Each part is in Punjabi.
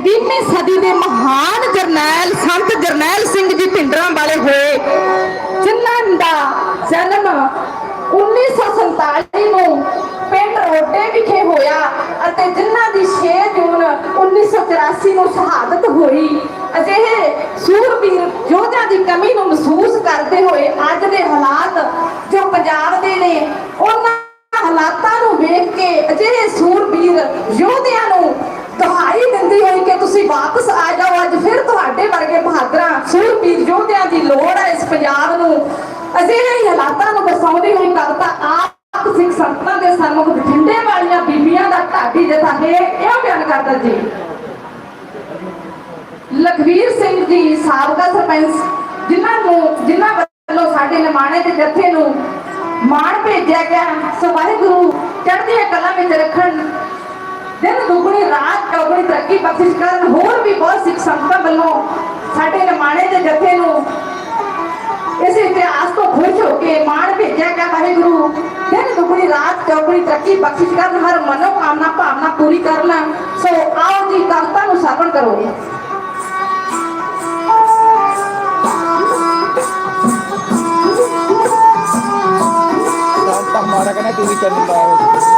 20ਵੀਂ ਸਦੀ ਦੇ ਮਹਾਨ ਜਰਨੈਲ, ਸੰਤ ਜਰਨੈਲ ਸਿੰਘ ਜੀ ਭਿੰਡਰਾਂ ਵਾਲੇ ਹੋਏ, ਜਿਨ੍ਹਾਂ ਦਾ ਜਨਮ 1947 ਨੂੰ ਪਿੰਡ ਰੋਡੇ ਵਿਖੇ ਹੋਇਆ ਅਤੇ ਜਿਨ੍ਹਾਂ ਦੀ 6 ਜੂਨ 1984 ਨੂੰ ਸ਼ਹਾਦਤ ਹੋਈ। ਅਜਿਹੇ ਸੂਰਬੀਰ ਯੋਧਿਆਂ ਦੀ ਕਮੀ ਨੂੰ ਮਹਿਸੂਸ ਕਰਦੇ ਹੋਏ ਅੱਜ ਦੇ ਹਾਲਾਤ ਜੋ ਪੰਜਾਬ ਦੇ ਨੇ, ਉਹਨਾਂ ਹਾਲਾਤਾਂ ਨੂੰ ਵੇਖ ਕੇ ਅਜਿਹੇ ਸੂਰਬੀਰ ਯੋਧਿਆਂ ਨੂੰ ਦੁਹਾਈ ਦਿੰਦੀ ਹੋਈ ਕਿ ਤੁਸੀਂ ਵਾਪਸ ਆ ਜਾਓ, ਅੱਜ ਫਿਰ ਤੁਹਾਡੇ ਵਰਗੇ ਬਹਾਦਰਾਂ ਸੂਰਬੀਰ ਯੋਧਿਆਂ ਦੀ ਲੋੜ ਹੈ ਇਸ ਪੰਜਾਬ ਨੂੰ। ਅਜਿਹੇ ਹੀ ਹਾਲਾਤਾਂ ਨੂੰ ਦਰਸਾਉਂਦੀ ਹੋਈ ਕਵਿਤਾ ਆਪ ਸਿੱਖ ਸੰਤਾਂ ਦੇ ਸਨਮੁਖ ਬਠਿੰਡੇ ਵਾਲੀਆਂ ਬੀਬੀਆਂ ਦਾ ਢਾਡੀ ਜਥਾ ਹੈ ਇਹ ਬਿਆਨ ਕਰਦਾ ਜੀ ਲਖਵੀਰ ਸਿੰਘ ਜੀ, ਸਾਬਕਾ ਸਰਪੰਚ, ਜਿਨ੍ਹਾਂ ਨੂੰ ਜਿਨ੍ਹਾਂ ਵੱਲੋਂ ਸਾਡੇ ਨਿਮਾਣੇ ਦੇ ਜਥੇ ਨੂੰ ਮਾਣ ਭੇਜਿਆ ਗਿਆ, ਸੋ ਵਾਹਿਗੁਰੂ ਚੜ੍ਹਦੀਆਂ ਕਲਾ ਵਿੱਚ ਰੱਖਣ ਦਿਨ ਦੁਗਣੀ ਰਾਤ ਚੌਗਣੀ ਤਰੱਕੀ ਬਖਸ਼ਿਸ਼ ਕਰਨ, ਹੋਰ ਵੀ ਬਹੁਤ ਸਿੱਖ ਸੰਗਤਾਂ ਵੱਲੋਂ ਸਾਡੇ ਨਿਮਾਣੇ ਦੇ ਜਥੇ ਨੂੰ ਇਸ ਇਤਿਹਾਸ ਤੋਂ ਖੁਸ਼ ਹੋ ਕੇ ਮਾਣ ਭੇਜਿਆ ਕਿ ਵਾਹਿਗੁਰੂ। ਦਿਨ ਦੁਗਣੀ ਰਾਤ ਚੌਗਣੀ ਤਰੱਕੀ ਬਖਸ਼ਿਸ਼ ਕਰਨ, ਹਰ ਮਨੋ ਕਾਮਨਾ ਭਾਵਨਾ ਪੂਰੀ ਕਰਨਾ ਸੋ ਆਓ ਜੀ ਕਵਤਾ ਨੂੰ ਸਰਵਣ ਕਰੋ। ਮਾਰਾ ਕਹਿੰਦਾ ਤੂੰ ਵੀ ਚੱਲ ਲਾਇਆ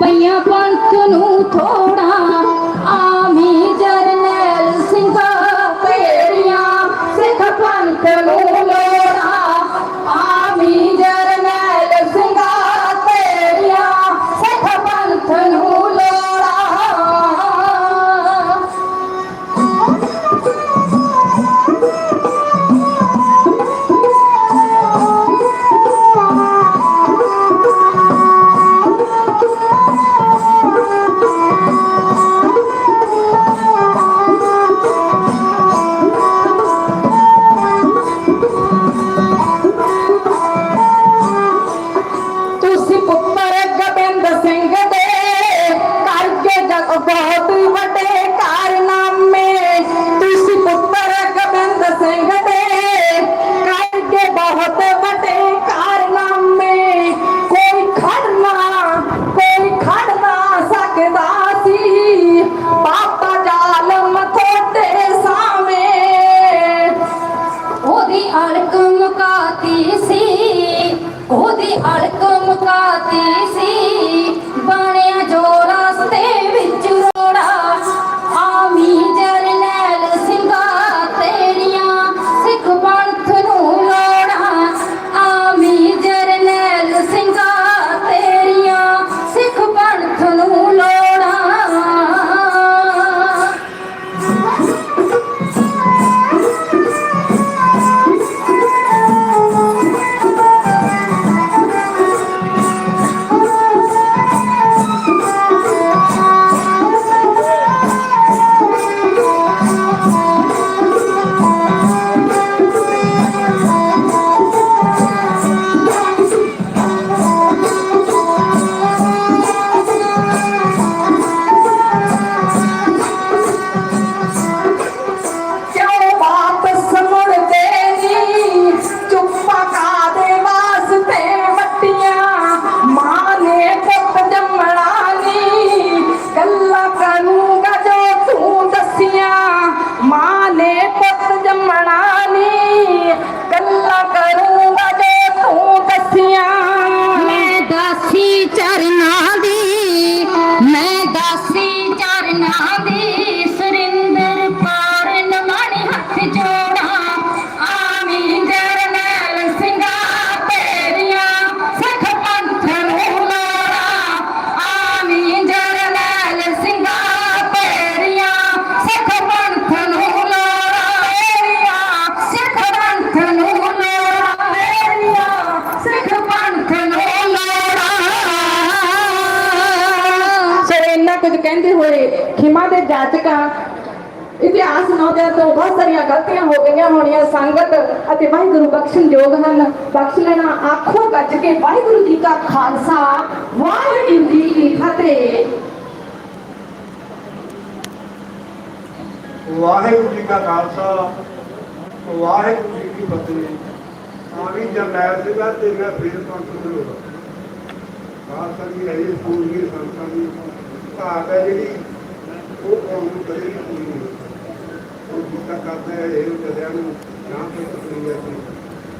பையா பார்க்கணும் தோ ਉਹਦੀ ਅਲਕ ਮੁਕਾਤੀ ਸੀ ਉਹਦੀ ਅਲਕ ਮੁਕਾਤੀ ਸੀ। ਬਣਿਆ ਜੋ ਰਸਤੇ ਵਿੱਚ ਇਤਿਹਾਸ ਨੌਦਿਆਂ ਤੋਂ ਬਹੁਤ ਸਾਰੀਆਂ ਗਲਤੀਆਂ ਹੋ ਗਈਆਂ ਹੋਣੀਆਂ, ਸੰਗਤ ਅਤੇ ਵਾਹਿਗੁਰੂ ਬਖਸ਼ਣਯੋਗ ਹਨ। ਬਖਸ਼ ਲੈਣਾ ਆਖੋ ਗੱਜ ਕੇ, ਵਾਹਿਗੁਰੂ ਜੀ ਕਾ ਖਾਲਸਾ, ਵਾਹਿਗੁਰੂ ਜੀ ਕੀ ਫਤਿਹ। ਵਾਹਿਗੁਰੂ ਜੀ ਕਾ ਖਾਲਸਾ, ਵਾਹਿਗੁਰੂ ਜੀ ਕੀ ਫਤਿਹ। ਆਵੀ ਜਰਨੈਲ ਸਿੰਘਾ ਤੇਰੀਆਂ ਫੇਰ ਕਾਉਂਟਰ ਮਿਲੂਗਾ ਖਾਲਸਾ ਜੀ ਹੈ ਸਕੂਲ ਦੀ ਸੰਸਥਾ ਦੀ ਭਾਗ ਹੈ ਜਿਹੜੀ ਉਹ ਕੌਮ ਨੂੰ ਕਦੇ ਨਹੀਂ ਪੂਰੀ ਨਹੀਂ ਹੋਈ। ਉਹ ਜਿੱਤਾ ਕਰਦੇ ਹੈ ਇਹ ਜਦਿਆਂ ਨੂੰ ਨਾ ਕੋਈ ਤਕਲੀਫ ਹੈ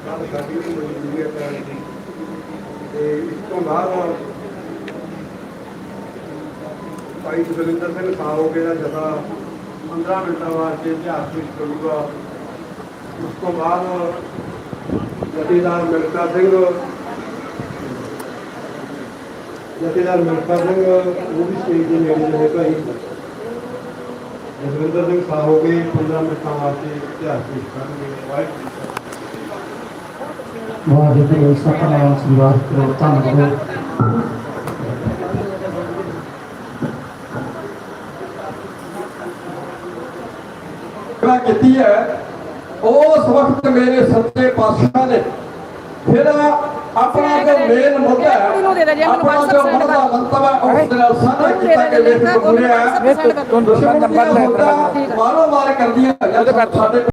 ਕੱਲ ਸਾਡੀ ਨੂੰ ਮਜਬੂਰੀ ਹੈ ਪੈਣ ਦੀ ਤੇ ਇਸ ਤੋਂ ਬਾਅਦ ਭਾਈ ਜਸਵਿੰਦਰ ਸਿੰਘ ਸਾਹੋਗੇ ਦਾ ਜਥਾ 15 ਮਿੰਟਾਂ ਵਾਸਤੇ ਇਤਿਹਾਸ ਵਿੱਚ ਕਰੂਗਾ। ਉਸ ਤੋਂ ਬਾਅਦ ਜਥੇਦਾਰ ਮਿਲਕਾ ਸਿੰਘ, ਜਥੇਦਾਰ ਮਿਲਕਾ ਸਿੰਘ, ਉਹ ਵੀ ਸਟੇਜ ਦੇ ਨੇੜੇ ਨੇ ਭਾਈ। ਜਸਵਿੰਦਰ ਸਿੰਘ ਸਾਹੋਗੇ 15 ਮਿੰਟਾਂ ਵਾਸਤੇ ਇਤਿਹਾਸ ਵਿੱਚ ਕਰਨਗੇ। ਵਾਹਿਗੁਰੂ ਜੀ ਕਾ ਵਾਹਿਗੁਰੂ ਸਤਨਾਮ ਸ੍ਰੀ ਵਾਹਿਗੁਰੂ ਧੰਨਵਾਦ। ਮੈਂ ਕੀਤੀ ਹੈ। ਉਸ ਵਕਤ ਮੇਰੇ ਸੱਚੇ ਪਾਤਸ਼ਾਹ ਨੇ ਫਿਰ ਆਪਣਾ ਜੋ ਮੇਨ ਮੁੱਦਾ ਹੈ ਆਪਣਾ ਜੋ ਮੁੱਦਾ ਮੰਤਵ ਹੈ ਉਸ ਦੇ ਨਾਲ ਸਾਂਝਾ ਕੀਤਾ ਕਿ ਵੇਖ ਗੁਰਿਆ ਇਹ ਤੋਂ ਨੰਬਰ ਲੈ ਮਾਰੋ ਮਾਰ ਕਰਦੀਆਂ ਸਾਡੇ